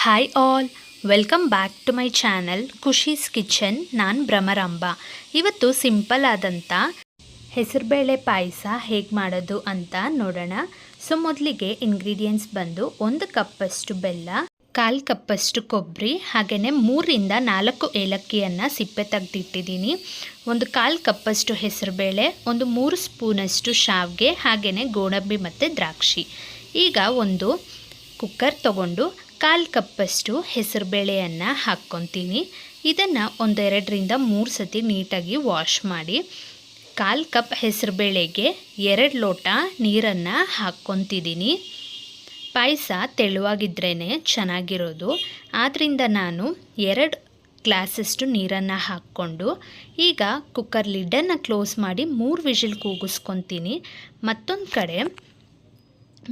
Hi all welcome back to my channel Khushi's kitchen ನಾನು ಭ್ರಮರಾಂಬ. ಇವತ್ತು simple ಆದಂಥ ಹೆಸರುಬೇಳೆ ಪಾಯಸ ಹೇಗೆ ಮಾಡೋದು ಅಂತ ನೋಡೋಣ. ಸೊ, ಮೊದಲಿಗೆ ಇಂಗ್ರೀಡಿಯೆಂಟ್ಸ್ ಬಂದು ಒಂದು ಕಪ್ಪಷ್ಟು ಬೆಲ್ಲ, ಕಾಲು ಕಪ್ಪಷ್ಟು ಕೊಬ್ಬರಿ ಹಾಗೆಯೇ ಮೂರಿಂದ ನಾಲ್ಕು ಏಲಕ್ಕಿಯನ್ನು ಸಿಪ್ಪೆ ತೆಗೆದಿಟ್ಟಿದ್ದೀನಿ. ಒಂದು ಕಾಲು ಕಪ್ಪಷ್ಟು ಹೆಸರುಬೇಳೆ ಒಂದು ಮೂರು ಸ್ಪೂನಷ್ಟು ಶಾವಿಗೆ ಹಾಗೆಯೇ ಗೋಡಂಬಿ ಮತ್ತು ದ್ರಾಕ್ಷಿ. ಈಗ ಒಂದು ಕುಕ್ಕರ್ ತಗೊಂಡು ಕಾಲು ಕಪ್ಪಷ್ಟು ಹೆಸರುಬೇಳೆಯನ್ನು ಹಾಕ್ಕೊತೀನಿ. ಇದನ್ನು ಒಂದೆರಡರಿಂದ ಮೂರು ಸತಿ ನೀಟಾಗಿ ವಾಶ್ ಮಾಡಿ. ಕಾಲು ಕಪ್ ಹೆಸರುಬೇಳೆಗೆ ಎರಡು ಲೋಟ ನೀರನ್ನು ಹಾಕ್ಕೊತಿದ್ದೀನಿ. ಪಾಯಸ ತೆಳುವಾಗಿದ್ರೇ ಚೆನ್ನಾಗಿರೋದು. ಆದ್ದರಿಂದ ನಾನು ಎರಡು ಗ್ಲಾಸಷ್ಟು ನೀರನ್ನು ಹಾಕ್ಕೊಂಡು ಈಗ ಕುಕ್ಕರ್ ಲಿಡ್ಡನ್ನು ಕ್ಲೋಸ್ ಮಾಡಿ ಮೂರು ವಿಷಲ್ ಕೂಗಿಸ್ಕೊತೀನಿ. ಮತ್ತೊಂದು ಕಡೆ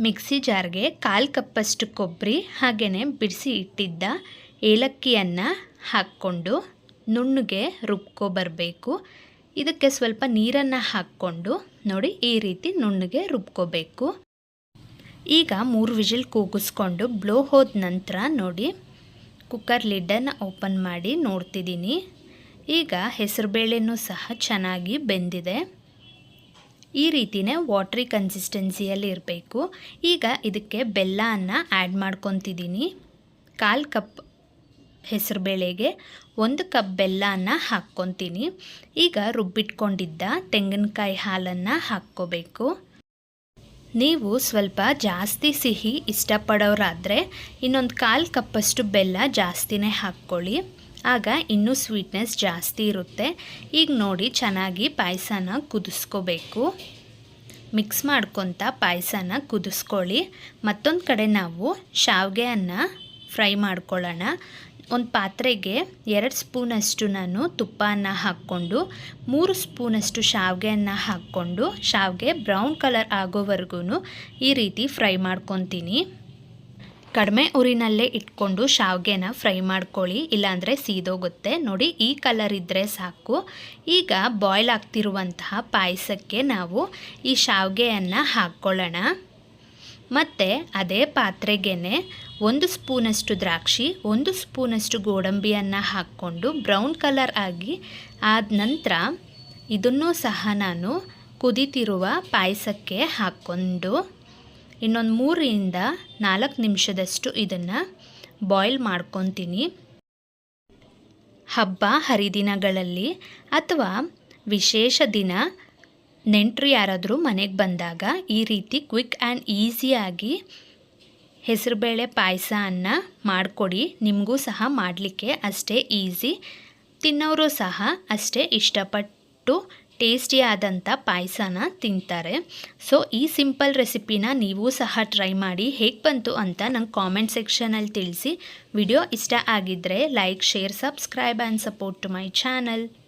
ಮಿಕ್ಸಿ ಜಾರ್ಗೆ ಕಾಲು ಕಪ್ಪಷ್ಟು ಕೊಬ್ಬರಿ ಹಾಗೆಯೇ ಬಿಡಿಸಿ ಇಟ್ಟಿದ್ದ ಏಲಕ್ಕಿಯನ್ನು ಹಾಕ್ಕೊಂಡು ನುಣ್ಣಗೆ ರುಬ್ಕೊಬರಬೇಕು ಇದಕ್ಕೆ ಸ್ವಲ್ಪ ನೀರನ್ನು ಹಾಕ್ಕೊಂಡು ನೋಡಿ ಈ ರೀತಿ ನುಣ್ಣಗೆ ರುಬ್ಕೋಬೇಕು. ಈಗ ಮೂರು ವಿಜಿಲ್ ಕೂಗಿಸ್ಕೊಂಡು ಬ್ಲೋ ಹೋದ ನಂತರ ನೋಡಿ ಕುಕ್ಕರ್ ಲಿಡ್ಡನ್ನು ಓಪನ್ ಮಾಡಿ ನೋಡ್ತಿದ್ದೀನಿ. ಈಗ ಹೆಸರುಬೇಳೆನೂ ಸಹ ಚೆನ್ನಾಗಿ ಬೆಂದಿದೆ. ಈ ರೀತಿಯೇ ವಾಟ್ರಿ ಕನ್ಸಿಸ್ಟೆನ್ಸಿಯಲ್ಲಿ ಇರಬೇಕು. ಈಗ ಇದಕ್ಕೆ ಬೆಲ್ಲವನ್ನು ಆ್ಯಡ್ ಮಾಡ್ಕೊತಿದ್ದೀನಿ ಕಾಲು ಕಪ್ ಹೆಸರುಬೇಳೆಗೆ ಒಂದು ಕಪ್ ಬೆಲ್ಲವನ್ನು ಹಾಕ್ಕೊತೀನಿ. ಈಗ ರುಬ್ಬಿಟ್ಕೊಂಡಿದ್ದ ತೆಂಗಿನಕಾಯಿ ಹಾಲನ್ನು ಹಾಕ್ಕೋಬೇಕು. ನೀವು ಸ್ವಲ್ಪ ಜಾಸ್ತಿ ಸಿಹಿ ಇಷ್ಟಪಡೋರಾದರೆ ಇನ್ನೊಂದು ಕಾಲು ಕಪ್ಪಷ್ಟು ಬೆಲ್ಲ ಜಾಸ್ತಿನೇ ಹಾಕ್ಕೊಳ್ಳಿ. ಆಗ ಇನ್ನೂ ಸ್ವೀಟ್ನೆಸ್ ಜಾಸ್ತಿ ಇರುತ್ತೆ. ಈಗ ನೋಡಿ ಚೆನ್ನಾಗಿ ಪಾಯಸನ ಕುದಿಸ್ಕೋಬೇಕು. ಮಿಕ್ಸ್ ಮಾಡ್ಕೊತ ಪಾಯಸನ ಕುದಿಸ್ಕೊಳ್ಳಿ. ಮತ್ತೊಂದು ಕಡೆ ನಾವು ಶಾವಿಗೆಯನ್ನು ಫ್ರೈ ಮಾಡ್ಕೊಳ್ಳೋಣ. ಒಂದು ಪಾತ್ರೆಗೆ ಎರಡು ಸ್ಪೂನಷ್ಟು ನಾನು ತುಪ್ಪನ ಹಾಕ್ಕೊಂಡು, ಮೂರು ಸ್ಪೂನಷ್ಟು ಶಾವಿಗೆಯನ್ನು ಹಾಕ್ಕೊಂಡು, ಶಾವಿಗೆ ಬ್ರೌನ್ ಕಲರ್ ಆಗೋವರೆಗೂ ಈ ರೀತಿ ಫ್ರೈ ಮಾಡ್ಕೊತೀನಿ. ಕಡಿಮೆ ಉರಿನಲ್ಲೇ ಇಟ್ಕೊಂಡು ಶಾವಿಗೆನ ಫ್ರೈ ಮಾಡ್ಕೊಳ್ಳಿ, ಇಲ್ಲಾಂದರೆ ಸೀದೋಗುತ್ತೆ. ನೋಡಿ, ಈ ಕಲರ್ ಇದ್ದರೆ ಸಾಕು. ಈಗ ಬಾಯ್ಲ್ ಆಗ್ತಿರುವಂತಹ ಪಾಯಸಕ್ಕೆ ನಾವು ಈ ಶಾವಿಗೆಯನ್ನು ಹಾಕ್ಕೊಳ್ಳೋಣ. ಮತ್ತು ಅದೇ ಪಾತ್ರೆಗೇ ಒಂದು ಸ್ಪೂನಷ್ಟು ದ್ರಾಕ್ಷಿ, ಒಂದು ಸ್ಪೂನಷ್ಟು ಗೋಡಂಬಿಯನ್ನು ಹಾಕ್ಕೊಂಡು ಬ್ರೌನ್ ಕಲರ್ ಆಗಿ ಆದ ನಂತರ ಇದನ್ನೂ ಸಹ ನಾನು ಕುದಿತಿರುವ ಪಾಯಸಕ್ಕೆ ಹಾಕ್ಕೊಂಡು ಇನ್ನೊಂದು ಮೂರರಿಂದ ನಾಲ್ಕು ನಿಮಿಷದಷ್ಟು ಇದನ್ನು ಬಾಯ್ಲ್ ಮಾಡ್ಕೊತೀನಿ. ಹಬ್ಬ, ಹರಿದಿನಗಳಲ್ಲಿ ಅಥವಾ ವಿಶೇಷ ದಿನ, ನೆಂಟರು ಯಾರಾದರೂ ಮನೆಗೆ ಬಂದಾಗ ಈ ರೀತಿ ಕ್ವಿಕ್ ಆ್ಯಂಡ್ ಈಸಿಯಾಗಿ ಹೆಸರುಬೇಳೆ ಅನ್ನ ಮಾಡಿಕೊಡಿ. ನಿಮಗೂ ಸಹ ಮಾಡಲಿಕ್ಕೆ ಅಷ್ಟೇ ಈಸಿ ತಿನ್ನೋರು ಸಹ ಅಷ್ಟೇ ಇಷ್ಟಪಟ್ಟು ಟೇಸ್ಟಿಯಾದಂಥ ಪಾಯಸನ ತಿಂತಾರೆ. ಸೊ, ಈ ಸಿಂಪಲ್ ರೆಸಿಪಿನ ನೀವು ಸಹ ಟ್ರೈ ಮಾಡಿ ಹೇಗೆ ಬಂತು ಅಂತ ನಂಗೆ ಕಾಮೆಂಟ್ ಸೆಕ್ಷನಲ್ಲಿ ತಿಳಿಸಿ. ವಿಡಿಯೋ ಇಷ್ಟ ಆಗಿದ್ದರೆ like, share, subscribe and support to my channel.